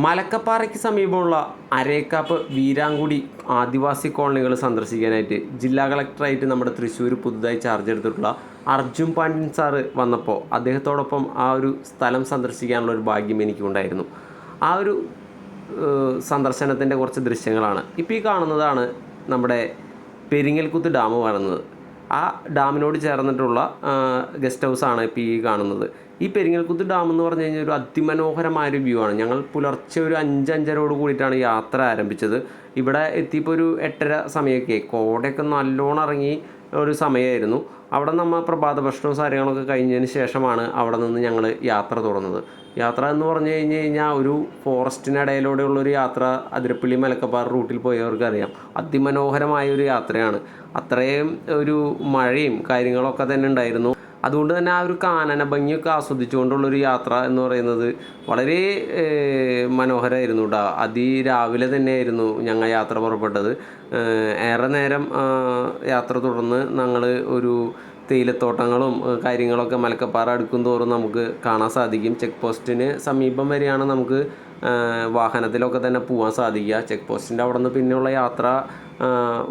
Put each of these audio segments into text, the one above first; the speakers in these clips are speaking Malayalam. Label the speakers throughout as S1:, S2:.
S1: മലക്കപ്പാറയ്ക്ക് സമീപമുള്ള അരേക്കാപ്പ് വീരാങ്കുടി ആദിവാസി കോളനികൾ സന്ദർശിക്കാനായിട്ട് ജില്ലാ കളക്ടറായിട്ട് നമ്മുടെ തൃശ്ശൂർ പുതുതായി ചാർജ് എടുത്തിട്ടുള്ള അർജുൻ പാണ്ഡ്യൻ സാറ് വന്നപ്പോൾ അദ്ദേഹത്തോടൊപ്പം ആ ഒരു സ്ഥലം സന്ദർശിക്കാനുള്ള ഒരു ഭാഗ്യം എനിക്കുണ്ടായിരുന്നു. ആ ഒരു സന്ദർശനത്തിന്റെ കുറച്ച് ദൃശ്യങ്ങളാണ്. ഇപ്പോൾ ഈ കാണുന്നതാണ് നമ്മുടെ പെരിങ്ങൽക്കുത്ത് ഡാം കാണുന്നത് ആ ഡാമിനോട് ചേർന്നിട്ടുള്ള ഗസ്റ്റ് ഹൗസാണ് ഇപ്പോൾ ഈ കാണുന്നത്. ഈ പെരിങ്ങൽക്കുത്ത് ഡാം എന്ന് പറഞ്ഞു കഴിഞ്ഞാൽ ഒരു അതിമനോഹരമായ ഒരു വ്യൂ ആണ്. ഞങ്ങൾ പുലർച്ചെ ഒരു അഞ്ചഞ്ചരോട് കൂടിയിട്ടാണ് യാത്ര ആരംഭിച്ചത്. ഇവിടെ എത്തിയപ്പോൾ ഒരു എട്ടര സമയമൊക്കെ കോടയൊക്കെ നല്ലോണം ഇറങ്ങി ഒരു സമയമായിരുന്നു. അവിടെ നമ്മൾ പ്രഭാത ഭക്ഷണവും കാര്യങ്ങളൊക്കെ കഴിഞ്ഞതിന് ശേഷമാണ് അവിടെ നിന്ന് ഞങ്ങൾ യാത്ര തുടർന്നത്. യാത്ര എന്ന് പറഞ്ഞു കഴിഞ്ഞ് കഴിഞ്ഞാൽ ഒരു ഫോറസ്റ്റിനിടയിലൂടെയുള്ള ഒരു യാത്ര അതിരപ്പള്ളി മലക്കപ്പാറ റൂട്ടിൽ പോയവർക്ക് അറിയാം അതിമനോഹരമായ ഒരു യാത്രയാണ്. അത്രയും ഒരു മഴയും കാര്യങ്ങളൊക്കെ തന്നെ ഉണ്ടായിരുന്നു. അതുകൊണ്ട് തന്നെ ആ ഒരു കാനന ഭംഗിയൊക്കെ ആസ്വദിച്ചുകൊണ്ടുള്ളൊരു യാത്ര എന്ന് പറയുന്നത് വളരെ മനോഹരമായിരുന്നു കേട്ടോ അതിരാവിലെ തന്നെയായിരുന്നു ഞങ്ങൾ യാത്ര പുറപ്പെട്ടത്. ഏറെ നേരം യാത്ര തുടർന്ന് ഞങ്ങൾ ഒരു തേയിലത്തോട്ടങ്ങളും കാര്യങ്ങളൊക്കെ മലക്കപ്പാറ അടുക്കും തോറും നമുക്ക് കാണാൻ സാധിക്കും. ചെക്ക് പോസ്റ്റിന് സമീപം വരെയാണ് നമുക്ക് വാഹനത്തിലൊക്കെ തന്നെ പോകാൻ സാധിക്കുക. ചെക്ക് പോസ്റ്റിന്റെ അവിടെ നിന്ന് പിന്നെയുള്ള യാത്ര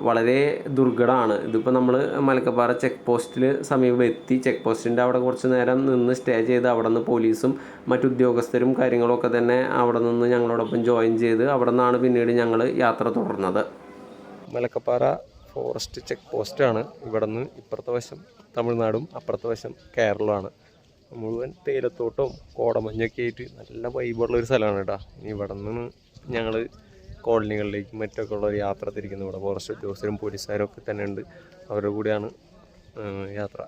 S1: വളരെ ദുർഘടമാണ്. ഇതിപ്പോൾ നമ്മൾ മലക്കപ്പാറ ചെക്ക് പോസ്റ്റിൽ സമീപം എത്തി ചെക്ക് പോസ്റ്റിന്റെ അവിടെ കുറച്ച് നേരം നിന്ന് സ്റ്റേ ചെയ്ത് അവിടെ നിന്ന് പോലീസും മറ്റുദ്യോഗസ്ഥരും കാര്യങ്ങളൊക്കെ തന്നെ അവിടെ നിന്ന് ഞങ്ങളോടൊപ്പം ജോയിൻ ചെയ്ത് അവിടെ നിന്നാണ് പിന്നീട് ഞങ്ങൾ യാത്ര തുടർന്നത്. മലക്കപ്പാറ ഫോറസ്റ്റ് ചെക്ക് പോസ്റ്റാണ് ഇവിടെ നിന്ന് ഇപ്പുറത്തെ വശം തമിഴ്നാടും അപ്പുറത്തെ വശം കേരളമാണ് മുഴുവൻ തേയിലത്തോട്ടവും കോടമഞ്ഞൊക്കെ ആയിട്ട് നല്ല വൈബുള്ള ഒരു സ്ഥലമാണ് കേട്ടോ. ഇനി ഇവിടെ നിന്ന് ഞങ്ങൾ കോളനികളിലേക്കും മറ്റൊക്കെ ഉള്ള യാത്ര തിരിക്കുന്നത് ഇവിടെ ഫോറസ്റ്റ് ഉദ്യോഗസ്ഥരും പോലീസുകാരും ഒക്കെ തന്നെ ഉണ്ട്. അവരുടെ കൂടെയാണ് യാത്ര.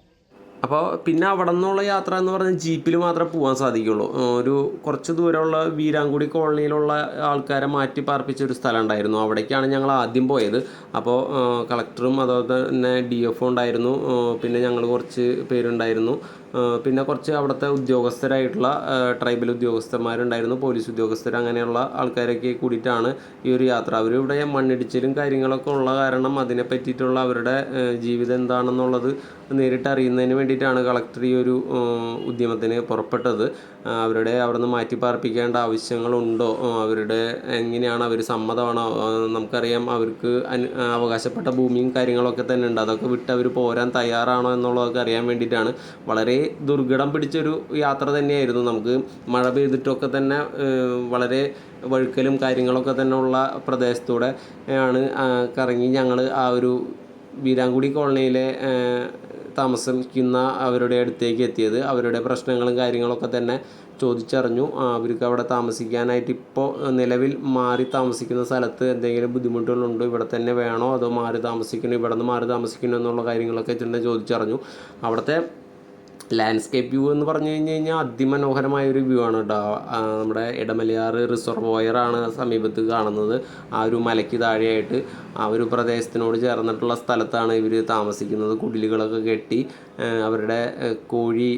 S1: അപ്പോൾ പിന്നെ അവിടെ നിന്നുള്ള യാത്ര എന്ന് പറഞ്ഞാൽ ജീപ്പിൽ മാത്രമേ പോകാൻ സാധിക്കുള്ളൂ. ഒരു കുറച്ച് ദൂരമുള്ള വീരാങ്കുടി കോളനിയിലുള്ള ആൾക്കാരെ മാറ്റി പാർപ്പിച്ച ഒരു സ്ഥലം ഉണ്ടായിരുന്നു. അവിടേക്കാണ് ഞങ്ങൾ ആദ്യം പോയത്. അപ്പോൾ കളക്ടറും അതുപോലെ തന്നെ ഡി എഫ് ഉണ്ടായിരുന്നു. പിന്നെ ഞങ്ങൾ കുറച്ച് പേരുണ്ടായിരുന്നു. പിന്നെ കുറച്ച് അവിടുത്തെ ഉദ്യോഗസ്ഥരായിട്ടുള്ള ട്രൈബൽ ഉദ്യോഗസ്ഥന്മാരുണ്ടായിരുന്നു പോലീസ് ഉദ്യോഗസ്ഥർ അങ്ങനെയുള്ള ആൾക്കാരൊക്കെ കൂടിയിട്ടാണ് ഈ ഒരു യാത്ര. അവർ ഇവിടെ മണ്ണിടിച്ചിലും കാര്യങ്ങളൊക്കെ ഉള്ള കാരണം അതിനെ പറ്റിയിട്ടുള്ള അവരുടെ ജീവിതം എന്താണെന്നുള്ളത് നേരിട്ട് അറിയുന്നതിന് വേണ്ടിയിട്ടാണ് കളക്ടർ ഈ ഒരു ഉദ്യമത്തിന് പുറപ്പെട്ടത്. അവരുടെ അവിടെ നിന്ന് മാറ്റി പാർപ്പിക്കേണ്ട ആവശ്യങ്ങളുണ്ടോ? അവരുടെ എങ്ങനെയാണ് അവർ സമ്മതമാണോ? നമുക്കറിയാം അവർക്ക് അവകാശപ്പെട്ട ഭൂമിയും കാര്യങ്ങളൊക്കെ തന്നെ ഉണ്ട്. അതൊക്കെ വിട്ട് അവർ പോരാൻ തയ്യാറാണോ എന്നുള്ളതൊക്കെ അറിയാൻ വേണ്ടിയിട്ടാണ് വളരെ ദുർഘടം പിടിച്ചൊരു യാത്ര തന്നെയായിരുന്നു. നമുക്ക് മഴ പെയ്തിട്ടൊക്കെ തന്നെ വളരെ വഴുക്കലും കാര്യങ്ങളൊക്കെ തന്നെ ഉള്ള പ്രദേശത്തൂടെ ആണ് കറങ്ങി ഞങ്ങൾ ആ ഒരു വീരാങ്കുടി കോളനിയിലെ താമസിക്കുന്ന അവരുടെ അടുത്തേക്ക് എത്തിയത്. അവരുടെ പ്രശ്നങ്ങളും കാര്യങ്ങളൊക്കെ തന്നെ ചോദിച്ചറിഞ്ഞു. അവർക്ക് അവിടെ താമസിക്കാനായിട്ട് ഇപ്പോൾ നിലവിൽ മാറി താമസിക്കുന്ന സ്ഥലത്ത് എന്തെങ്കിലും ബുദ്ധിമുട്ടുകളുണ്ടോ? ഇവിടെ തന്നെ വേണോ? അതോ മാറി താമസിക്കണോ ഇവിടെ നിന്ന് മാറി താമസിക്കണോ എന്നുള്ള കാര്യങ്ങളൊക്കെ തന്നെ ചോദിച്ചറിഞ്ഞു. അവിടുത്തെ ലാൻഡ്സ്കേപ്പ് വ്യൂ എന്ന് പറഞ്ഞു കഴിഞ്ഞ് കഴിഞ്ഞാൽ അതിമനോഹരമായ ഒരു വ്യൂ ആണ് കേട്ടോ നമ്മുടെ ഇടമലയാർ റിസർവോയർ ആണ് സമീപത്ത് കാണുന്നത്. ആ ഒരു മലയ്ക്ക് താഴെയായിട്ട് ആ ഒരു പ്രദേശത്തിനോട് ചേർന്നിട്ടുള്ള സ്ഥലത്താണ് ഇവർ താമസിക്കുന്നത്. കുടിലുകളൊക്കെ കെട്ടി അവരുടെ കോഴി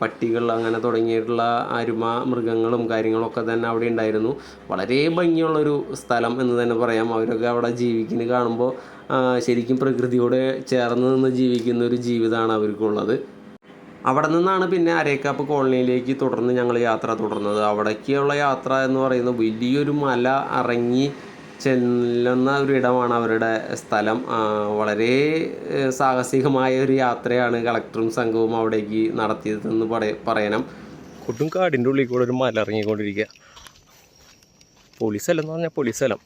S1: പട്ടികൾ അങ്ങനെ തുടങ്ങിയിട്ടുള്ള അരുമ മൃഗങ്ങളും കാര്യങ്ങളൊക്കെ തന്നെ അവിടെ ഉണ്ടായിരുന്നു. വളരെ ഭംഗിയുള്ളൊരു സ്ഥലം എന്ന് തന്നെ പറയാം. അവരൊക്കെ അവിടെ ജീവിക്കുന്നത് കാണുമ്പോൾ ശരിക്കും പ്രകൃതിയോട് ചേർന്ന് നിന്ന് ജീവിക്കുന്ന ഒരു ജീവിതമാണ് അവർക്കുള്ളത്. അവിടെ നിന്നാണ് പിന്നെ അരേക്കാപ്പ് കോളനിയിലേക്ക് തുടർന്ന് ഞങ്ങൾ യാത്ര തുടർന്നത്. അവിടേക്കുള്ള യാത്ര എന്ന് പറയുന്നത് വലിയൊരു മല ഇറങ്ങി ചെല്ലുന്ന ഒരു ഇടമാണ് അവരുടെ സ്ഥലം. വളരെ സാഹസികമായ ഒരു യാത്രയാണ് കളക്ടറും സംഘവും അവിടേക്ക് നടത്തിയതെന്ന് പറയ പറയണം. കൊടും കാടിന്റെ ഉള്ളിൽ കൂടെ ഒരു മല ഇറങ്ങിക്കൊണ്ടിരിക്കുക. പോലീസ് സ്ഥലം എന്ന് പറഞ്ഞാൽ പോലീസ് സ്ഥലം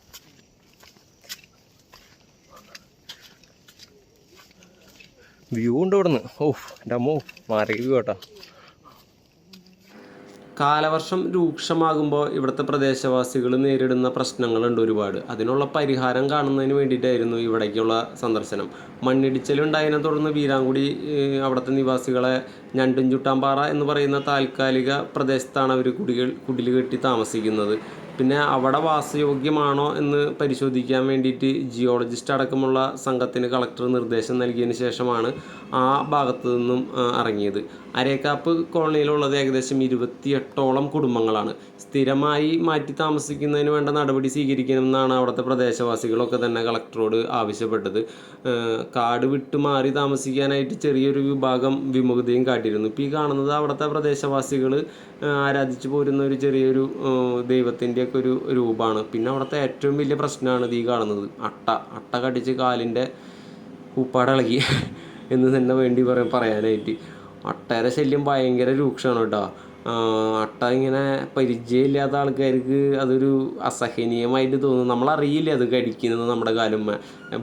S1: വ്യൂ ഉണ്ട് ഇവിടുന്ന്. ഓ എന്റെ അമ്മോ മാറി വ്യൂ കേട്ടോ കാലവർഷം രൂക്ഷമാകുമ്പോൾ ഇവിടുത്തെ പ്രദേശവാസികൾ നേരിടുന്ന പ്രശ്നങ്ങളുണ്ട് ഒരുപാട്. അതിനുള്ള പരിഹാരം കാണുന്നതിന് വേണ്ടിയിട്ടായിരുന്നു ഇവിടേക്കുള്ള സന്ദർശനം. മണ്ണിടിച്ചിലുണ്ടായതിനെ തുടർന്ന് വീരാങ്കുടി അവിടുത്തെ നിവാസികളെ ഞണ്ടും ചുട്ടാമ്പാറ എന്ന് പറയുന്ന താൽക്കാലിക പ്രദേശത്താണ് അവർ കുടികൾ കുടിൽ കെട്ടി താമസിക്കുന്നത്. പിന്നെ അവിടെ വാസയോഗ്യമാണോ എന്ന് പരിശോധിക്കാൻ വേണ്ടിയിട്ട് ജിയോളജിസ്റ്റ് അടക്കമുള്ള സംഘത്തിന് കളക്ടർ നിർദ്ദേശം നൽകിയതിന് ശേഷമാണ് ആ ഭാഗത്തു നിന്നും ഇറങ്ങിയത്. അരേക്കാപ്പ് കോളനിയിലുള്ളത് ഏകദേശം ഇരുപത്തിയെട്ടോളം കുടുംബങ്ങളാണ്. സ്ഥിരമായി മാറ്റി താമസിക്കുന്നതിന് വേണ്ട നടപടി സ്വീകരിക്കണമെന്നാണ് അവിടുത്തെ പ്രദേശവാസികളൊക്കെ തന്നെ കളക്ടറോട് ആവശ്യപ്പെട്ടത്. കാട് വിട്ട് മാറി താമസിക്കാനായിട്ട് ചെറിയൊരു വിഭാഗം വിമുഖതയും കാട്ടിയിരുന്നു. ഇപ്പോൾ ഈ കാണുന്നത് അവിടുത്തെ പ്രദേശവാസികൾ ആരാധിച്ചു പോരുന്ന ഒരു ചെറിയൊരു ദൈവത്തിന്റെ ഒക്കെ ഒരു രൂപമാണ് പിന്നെ അവിടുത്തെ ഏറ്റവും വലിയ പ്രശ്നമാണ് ഈ കാണുന്നത്. അട്ട. അട്ട കടിച്ച് കാലിന്റെ ഉപ്പാടിളകി എന്ന് തന്നെ വേണ്ടി പറയാനായിട്ട്. അട്ടയുടെ ശല്യം ഭയങ്കര രൂക്ഷമാണ് കേട്ടോ. അട്ട ഇങ്ങനെ പരിചയമില്ലാത്ത ആൾക്കാർക്ക് അതൊരു അസഹനീയമായിട്ട് തോന്നും. നമ്മളറിയില്ല അത് കടിക്കുന്നത് നമ്മുടെ കാലുമ്മ.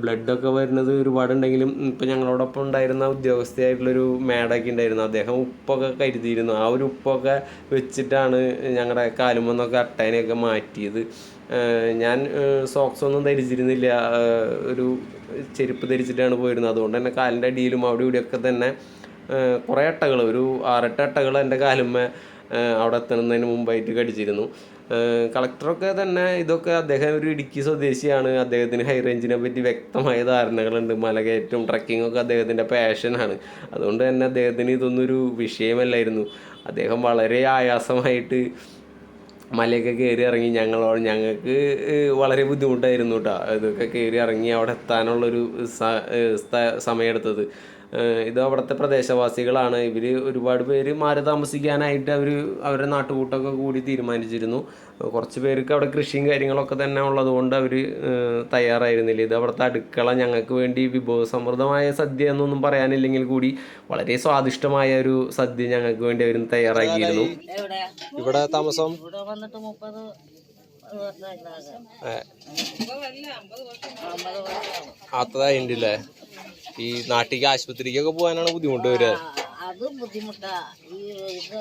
S1: ബ്ലഡൊക്കെ വരുന്നത് ഒരുപാടുണ്ടെങ്കിലും ഇപ്പം ഞങ്ങളോടൊപ്പം ഉണ്ടായിരുന്ന ഉദ്യോഗസ്ഥയായിട്ടുള്ളൊരു മേടൊക്കെ ഉണ്ടായിരുന്നു. അദ്ദേഹം ഉപ്പൊക്കെ കരുതിയിരുന്നു. ആ ഒരു ഉപ്പൊക്കെ വെച്ചിട്ടാണ് ഞങ്ങളുടെ കാലുമെന്നൊക്കെ അട്ടേനെയൊക്കെ മാറ്റിയത്. ഞാൻ സോക്സ് ഒന്നും ധരിച്ചിരുന്നില്ല. ഒരു ചെരുപ്പ് ധരിച്ചിട്ടാണ് പോയിരുന്നത്. അതുകൊണ്ട് തന്നെ കാലിന്റെ അടിയിലും അവിടെ ഇവിടെയൊക്കെ തന്നെ കുറേ അട്ടകൾ ഒരു ആറെട്ട് അട്ടകൾ എന്റെ കാലുമ്മ. അവിടെ എത്തുന്നതിന് മുമ്പായിട്ട് കടിച്ചിരുന്നു. കളക്ടറൊക്കെ തന്നെ ഇതൊക്കെ അദ്ദേഹം ഒരു ഇടുക്കി സ്വദേശിയാണ്. അദ്ദേഹത്തിന് ഹൈ റേഞ്ചിനെ പറ്റി വ്യക്തമായ ധാരണകളുണ്ട്. മലകയറ്റം ട്രക്കിങ്ങൊക്കെ അദ്ദേഹത്തിന്റെ പാഷനാണ് അതുകൊണ്ട് തന്നെ അദ്ദേഹത്തിന് ഇതൊന്നൊരു വിഷയമല്ലായിരുന്നു. അദ്ദേഹം വളരെ ആയാസമായിട്ട് മലയൊക്കെ കയറി ഇറങ്ങി. ഞങ്ങൾ ഞങ്ങൾക്ക് വളരെ ബുദ്ധിമുട്ടായിരുന്നു കേട്ടോ ഇതൊക്കെ കയറി ഇറങ്ങി അവിടെ എത്താനുള്ളൊരു സമയമെടുത്തത്. ഇത് അവിടുത്തെ പ്രദേശവാസികളാണ്. ഇവർ ഒരുപാട് പേര് മാറി താമസിക്കാനായിട്ട് അവർ അവരുടെ നാട്ടുകൂട്ടമൊക്കെ കൂടി തീരുമാനിച്ചിരുന്നു. കുറച്ച് പേർക്ക് അവിടെ കൃഷിയും കാര്യങ്ങളൊക്കെ തന്നെ ഉള്ളതുകൊണ്ട് അവർ തയ്യാറായിരുന്നില്ല. ഇത് അവിടുത്തെ അടുക്കള ഞങ്ങൾക്ക് വേണ്ടി വിഭവസമൃദ്ധമായ സദ്യ എന്നൊന്നും പറയാനില്ലെങ്കിൽ കൂടി വളരെ സ്വാദിഷ്ടമായ ഒരു സദ്യ ഞങ്ങൾക്ക് വേണ്ടി അവർ തയ്യാറാക്കിയിരുന്നു.
S2: ഇവിടെ താമസം
S3: ഇവിടെ വന്നിട്ട് മുപ്പത് വർഷമാവും
S2: ആത്തതായിട്ടില്ലേ ഈ നാട്ടിലേക്ക് ആശുപത്രിക്കൊക്കെ പോകാനാണ് ബുദ്ധിമുട്ട് വരിക.
S3: അത് ബുദ്ധിമുട്ടാ. ഈ ഇത്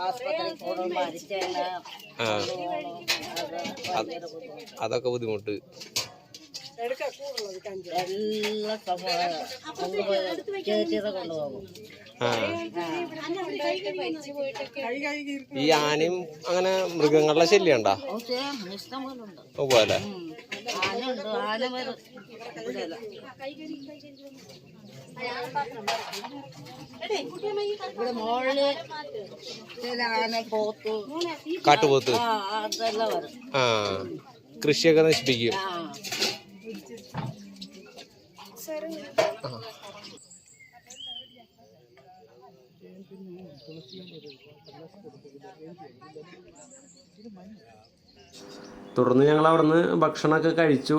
S3: ആസ്പത്രി പോകണം
S2: അതൊക്കെ ബുദ്ധിമുട്ട്.
S3: എല്ലാ സംഭവം കൊണ്ടുപോയി ചേച്ചിയത് കൊണ്ടുപോകും.
S2: ആ. ഈ ആനയും അങ്ങനെ മൃഗങ്ങളുടെ ശല്യം ഉണ്ടാ
S3: പക്ഷേ ഇഷ്ടം പോലെ. ഇവിടെ മോളിൽ ആന പോത്തു
S2: കാട്ടുപോത്ത്.
S3: ആ അതെല്ലാം വരും.
S2: ആ. കൃഷിയൊക്കെ നശിപ്പിക്കും.
S3: ആ.
S1: തുടർന്ന് ഞങ്ങൾ അവിടുന്ന് ഭക്ഷണമൊക്കെ കഴിച്ചു.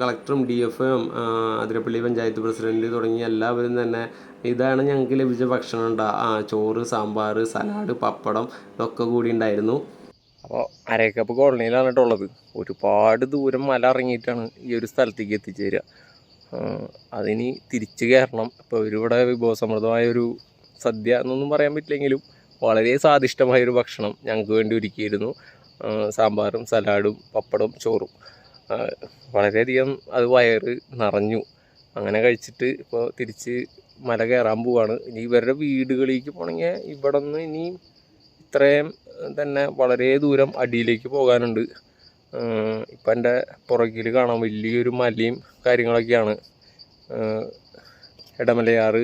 S1: കളക്ടറും D F M Athirappilly panchayat president തുടങ്ങി എല്ലാവരും തന്നെ ഇതാണ് ഞങ്ങൾക്ക് ലഭിച്ച ഭക്ഷണം ഉണ്ടാ ചോറ് സാമ്പാർ സലാഡ് പപ്പടം ഇതൊക്കെ കൂടി ഉണ്ടായിരുന്നു.
S2: അപ്പോൾ അരക്കപ്പ് കോളനിയിലാണ് കേട്ടോ ഉള്ളത്. ഒരുപാട് ദൂരം മല ഇറങ്ങിയിട്ടാണ് ഈ ഒരു സ്ഥലത്തേക്ക് എത്തിച്ചേരുക അതിനി തിരിച്ചു കയറണം ഇപ്പോൾ ഇവരിവിടെ വിഭവസമൃദ്ധമായ ഒരു സദ്യ എന്നൊന്നും പറയാൻ പറ്റില്ലെങ്കിലും വളരെ സ്വാദിഷ്ടമായ ഒരു ഭക്ഷണം ഞങ്ങൾക്ക് വേണ്ടി ഒരുക്കിയിരുന്നു. സാമ്പാറും സലാഡും പപ്പടവും ചോറും. വളരെയധികം അത് വയറ് നിറഞ്ഞു. അങ്ങനെ കഴിച്ചിട്ട് ഇപ്പോൾ തിരിച്ച് മല കയറാൻ പോവാണ്. ഇനി ഇവരുടെ വീടുകളിലേക്ക് പോകണമെങ്കിൽ ഇവിടെ നിന്ന് ഇനി ഇത്രയും തന്നെ വളരെ ദൂരം അടിയിലേക്ക് പോകാനുണ്ട്. ഇപ്പം എന്റെ പുറകിൽ കാണാം വലിയൊരു മലയും കാര്യങ്ങളൊക്കെയാണ്. ഇടമലയാറ്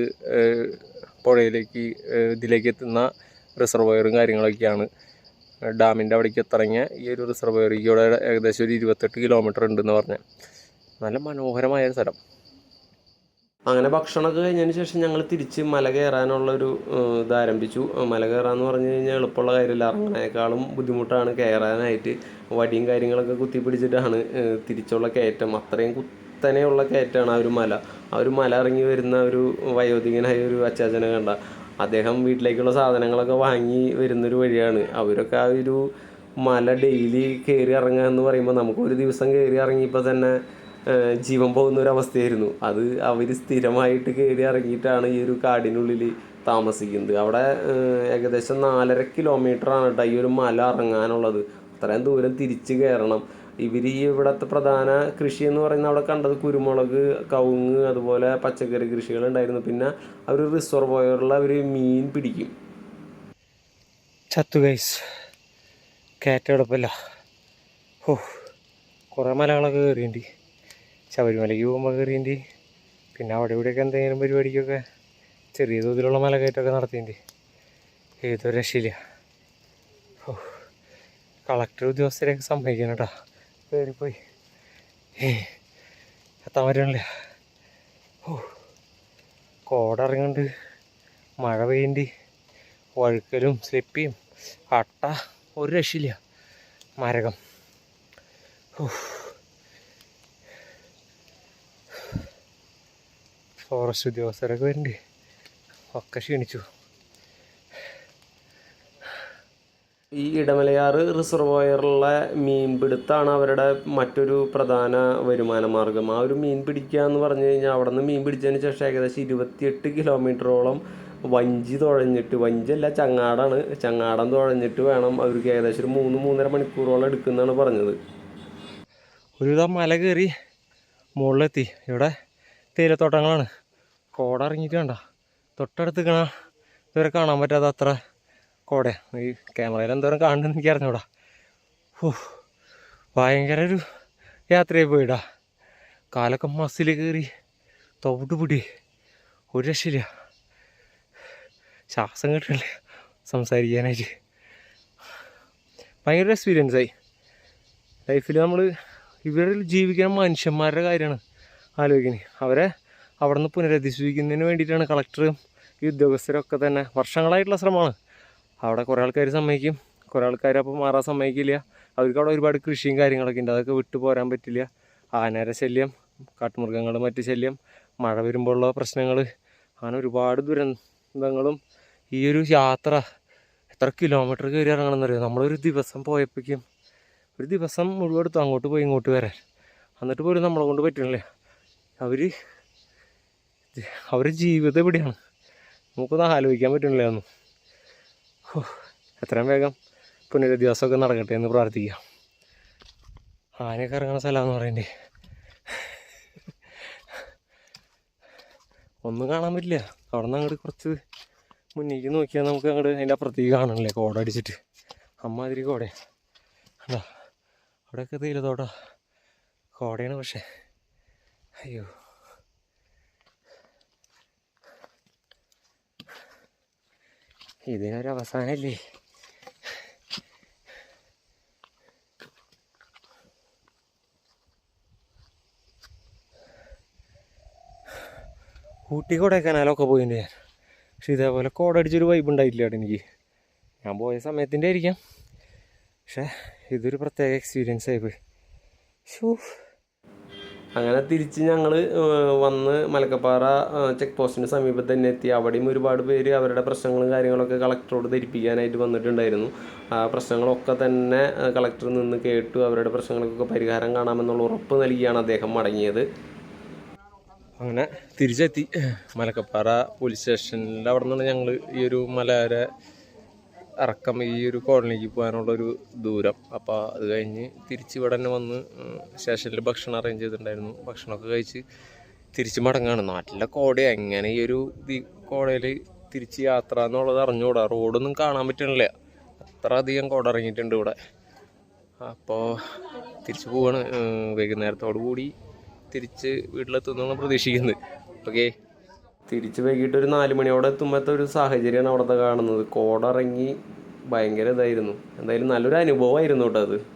S2: പുഴയിലേക്ക് ഇതിലേക്ക് എത്തുന്ന റിസർവയറും കാര്യങ്ങളൊക്കെയാണ്. ഡാമിന്റെ അവിടേക്ക് എത്തിറങ്ങിയ ഈ ഒരു റിസർവയർ ഇവിടെ ഏകദേശം ഒരു ഇരുപത്തെട്ട് കിലോമീറ്റർ ഉണ്ടെന്ന് പറഞ്ഞാൽ നല്ല മനോഹരമായ സ്ഥലം.
S1: അങ്ങനെ ഭക്ഷണമൊക്കെ കഴിഞ്ഞതിന് ശേഷം ഞങ്ങൾ തിരിച്ച് മല കയറാനുള്ളൊരു ഒരു മല കയറാന്ന് പറഞ്ഞു കഴിഞ്ഞാൽ എളുപ്പമുള്ള കാര്യമില്ല. ഇറങ്ങണേക്കാളും ബുദ്ധിമുട്ടാണ്. കയറാനായിട്ട് വടിയും കാര്യങ്ങളൊക്കെ കുത്തി പിടിച്ചിട്ടാണ് തിരിച്ചുള്ള കയറ്റം. അത്രയും കുത്തനെയുള്ള കയറ്റമാണ് ആ ഒരു മല. ആ ഒരു മല ഇറങ്ങി വരുന്ന ഒരു വയോധികനായ ഒരു അച്ചാച്ചനെ കണ്ട. അദ്ദേഹം വീട്ടിലേക്കുള്ള സാധനങ്ങളൊക്കെ വാങ്ങി വരുന്നൊരു വഴിയാണ്. അവരൊക്കെ ആ ഒരു മല ഡെയിലി കയറി ഇറങ്ങുക എന്ന് പറയുമ്പോൾ നമുക്ക് ഒരു ദിവസം കയറി ഇറങ്ങിയപ്പോൾ തന്നെ ജീവൻ പോകുന്ന ഒരു അവസ്ഥയായിരുന്നു. അത് അവർ സ്ഥിരമായിട്ട് കയറി ഇറങ്ങിയിട്ടാണ് ഈ ഒരു കാടിനുള്ളിൽ താമസിക്കുന്നത്. അവിടെ ഏകദേശം നാലര കിലോമീറ്ററാണ് കേട്ടോ ഈ ഒരു മല ഇറങ്ങാനുള്ളത് അത്രയും ദൂരം തിരിച്ച് കയറണം. ഇവർ ഈ ഇവിടുത്തെ പ്രധാന കൃഷി എന്ന് പറയുന്നത് അവിടെ കണ്ടത് കുരുമുളക് കവുങ്ങ് അതുപോലെ പച്ചക്കറി കൃഷികളുണ്ടായിരുന്നു. പിന്നെ അവർ റിസർവോയറിൽ അവർ മീൻ പിടിക്കും.
S2: ചത്തു ഗൈസ് കയറ്റെടുപ്പല്ല ഓ കുറേ മലകളൊക്കെ കയറിയുണ്ട് ശബരിമലയ്ക്ക് പോകുമ്പോൾ കയറിയുണ്ട് പിന്നെ അവിടെ ഇവിടെയൊക്കെ എന്തെങ്കിലും പരിപാടിക്കൊക്കെ ചെറിയ തോതിലുള്ള മലകയറ്റമൊക്കെ നടത്തിയിട്ടുണ്ട് ഏതോ രക്ഷയില്ല. ഓ കളക്ടർ ഉദ്യോഗസ്ഥരെയൊക്കെ സമ്മതിക്കണം കേട്ടോ കയറിപ്പോയി പോയി എത്താൻ പറ്റണില്ല. ഓ കോട ഇറങ്ങുന്നുണ്ട് മഴ പെയ്യണ്ടി വഴുക്കലും സ്ലിപ്പിയും അട്ട. ഒരു രക്ഷയില്ല. മരകം. ഉഫ്. ഫോറസ്റ്റ് ഉദ്യോഗസ്ഥരൊക്കെ വരുന്നുണ്ട്. ഒക്കെ ക്ഷീണിച്ചു.
S1: ഈ ഇടമലയാറ് റിസർവോയറിലെ മീൻപിടുത്താണ് അവരുടെ മറ്റൊരു പ്രധാന വരുമാന മാർഗം. ആ ഒരു മീൻ പിടിക്കുക എന്ന് പറഞ്ഞു കഴിഞ്ഞാൽ അവിടെ നിന്ന് മീൻ പിടിച്ചതിന് ശേഷം ഏകദേശം ഇരുപത്തിയെട്ട് കിലോമീറ്ററോളം വഞ്ചി തുഴഞ്ഞിട്ട് വഞ്ചിയല്ല ചങ്ങാടാണ്. ചങ്ങാടം തുഴഞ്ഞിട്ട് വേണം അവർക്ക് ഏകദേശം ഒരു മൂന്ന് മൂന്നര മണിക്കൂറോളം എടുക്കുന്നതാണ് പറഞ്ഞത്.
S2: ഒരുവിധം മല കയറി മുകളിലെത്തി. ഇവിടെ തേയിലത്തോട്ടങ്ങളാണ്. കോട ഇറങ്ങിയിട്ട് വേണ്ട തൊട്ടടുത്ത് കാണാ ഇതുവരെ കാണാൻ പറ്റാത്ത അത്ര കോട ഈ ക്യാമറയിൽ എന്തോരം കാണുന്നു എനിക്ക് അറിഞ്ഞൂടാ ഓ ഭയങ്കര ഒരു യാത്രയായി പോയിടാ. കാലൊക്കെ മസിൽ കയറി തവിട്ട് പിടി ഒരു രക്ഷയില്ല. ശ്വാസം കിട്ടണില്ല സംസാരിക്കാനായിട്ട്. ഭയങ്കര എക്സ്പീരിയൻസായി ലൈഫിൽ നമ്മൾ ഇവരിൽ ജീവിക്കുന്ന മനുഷ്യന്മാരുടെ കാര്യമാണ്. ആലോചിക്കുന്നത് അവരെ അവിടെ നിന്ന് പുനരധിവസിക്കുന്നതിന് വേണ്ടിയിട്ടാണ് കളക്ടറും ഈ ഉദ്യോഗസ്ഥരൊക്കെ തന്നെ വർഷങ്ങളായിട്ടുള്ള ശ്രമമാണ്. അവിടെ കുറേ ആൾക്കാർ സമ്മതിക്കും. കുറേ ആൾക്കാർ അപ്പോൾ മാറാൻ സമ്മതിക്കില്ല. അവർക്ക് അവിടെ ഒരുപാട് കൃഷിയും കാര്യങ്ങളൊക്കെ ഉണ്ട്. അതൊക്കെ വിട്ടു പോരാൻ പറ്റില്ല. ആനര ശല്യം കാട്ടുമൃഗങ്ങളുടെ മറ്റ് ശല്യം മഴ വരുമ്പോഴുള്ള പ്രശ്നങ്ങൾ അങ്ങനെ ഒരുപാട് ദുരന്തങ്ങളും. ഈ ഒരു യാത്ര എത്ര കിലോമീറ്റർ കയറി ഇറങ്ങണമെന്നറിയോ? നമ്മളൊരു ദിവസം പോയപ്പോഴേക്കും ഒരു ദിവസം മുഴുവൻ എടുത്തു അങ്ങോട്ട് പോയി ഇങ്ങോട്ട് വരാൻ. എന്നിട്ട് പോലും നമ്മളെ കൊണ്ട് പറ്റണില്ല. അവർ അവരുടെ ജീവിതം എവിടെയാണ്? നമുക്കൊന്നും ആലോചിക്കാൻ പറ്റണില്ല ഒന്നും എത്രയും വേഗം പുനരധിവാസമൊക്കെ നടക്കട്ടെ എന്ന് പ്രാർത്ഥിക്കാം ആനയൊക്കെ ഇറങ്ങുന്ന സ്ഥലമാണെന്ന് പറയണ്ടേ? ഒന്നും കാണാൻ പറ്റില്ല. അവിടെ നിന്ന് അങ്ങോട്ട് കുറച്ച് മുന്നേക്ക് നോക്കിയാൽ നമുക്ക് അങ്ങോട്ട് അതിന്റെ അപ്പുറത്തേക്ക് കാണണല്ലേ? കോട അടിച്ചിട്ട്. അമ്മാതിരി കോടയാണ് അവിടെയൊക്കെ തേയിലത്തോട്ടാ. കോടയാണ് പക്ഷേ. അയ്യോ ഇതിനൊരു അവസാനല്ലേ ഊട്ടി കൊടൈക്കനാലൊക്കെ പോയിട്ടുണ്ട് ഞാൻ. പക്ഷെ ഇതേപോലെ കോടടിച്ചൊരു വൈബ് ഉണ്ടായിട്ടില്ല എനിക്ക്. ഞാൻ പോയ സമയത്തിന്റെ ആയിരിക്കാം. പക്ഷേ ഇതൊരു പ്രത്യേക എക്സ്പീരിയൻസ് ആയിപ്പോയി. ഷൂ
S1: അങ്ങനെ തിരിച്ച് ഞങ്ങൾ വന്ന് മലക്കപ്പാറ ചെക്ക് പോസ്റ്റിന് സമീപത്ത് തന്നെ എത്തി. അവിടെയും ഒരുപാട് പേര് അവരുടെ പ്രശ്നങ്ങളും കാര്യങ്ങളൊക്കെ കളക്ടറോട് ധരിപ്പിക്കാനായിട്ട് വന്നിട്ടുണ്ടായിരുന്നു. ആ പ്രശ്നങ്ങളൊക്കെ തന്നെ കളക്ടർ നിന്ന് കേട്ടു. അവരുടെ പ്രശ്നങ്ങൾക്കൊക്കെ പരിഹാരം കാണാമെന്നുള്ള ഉറപ്പ് നൽകിയാണ് അദ്ദേഹം മടങ്ങിയത്.
S2: അങ്ങനെ തിരിച്ചെത്തി. മലക്കപ്പാറ പോലീസ് സ്റ്റേഷനിൽ അവിടെ നിന്നാണ് ഞങ്ങൾ ഈ ഒരു മലയുടെ ഇറക്കം ഈ ഒരു കോളനിക്ക് പോകാനുള്ളൊരു ദൂരം. അപ്പോൾ അത് കഴിഞ്ഞ് തിരിച്ച് ഇവിടെ തന്നെ വന്ന് സ്റ്റേഷനിൽ ഭക്ഷണം അറേഞ്ച് ചെയ്തിട്ടുണ്ടായിരുന്നു. ഭക്ഷണമൊക്കെ കഴിച്ച് തിരിച്ച് മടങ്ങാണ്. നല്ല കോട എങ്ങനെ ഈ ഒരു കോടയിൽ തിരിച്ച് യാത്ര എന്നുള്ളത് അറിഞ്ഞുകൂടാ റോഡൊന്നും കാണാൻ പറ്റണില്ല. അത്ര അധികം കോട ഇറങ്ങിയിട്ടുണ്ട് ഇവിടെ. അപ്പോൾ തിരിച്ച് പോവാണ്. വൈകുന്നേരത്തോടു കൂടി തിരിച്ച് വീട്ടിലെത്തുമെന്നാണ് പ്രതീക്ഷിക്കുന്നത്. ഓക്കെ.
S1: തിരിച്ച് വൈകിട്ട് ഒരു നാല് മണിയോടെ എത്തുമ്പോഴത്തെ ഒരു സാഹചര്യമാണ് അവിടുത്തെ കാണുന്നത്. കോട ഇറങ്ങി ഭയങ്കര ഇതായിരുന്നു. എന്തായാലും നല്ലൊരു അനുഭവമായിരുന്നു കേട്ടോ അത്.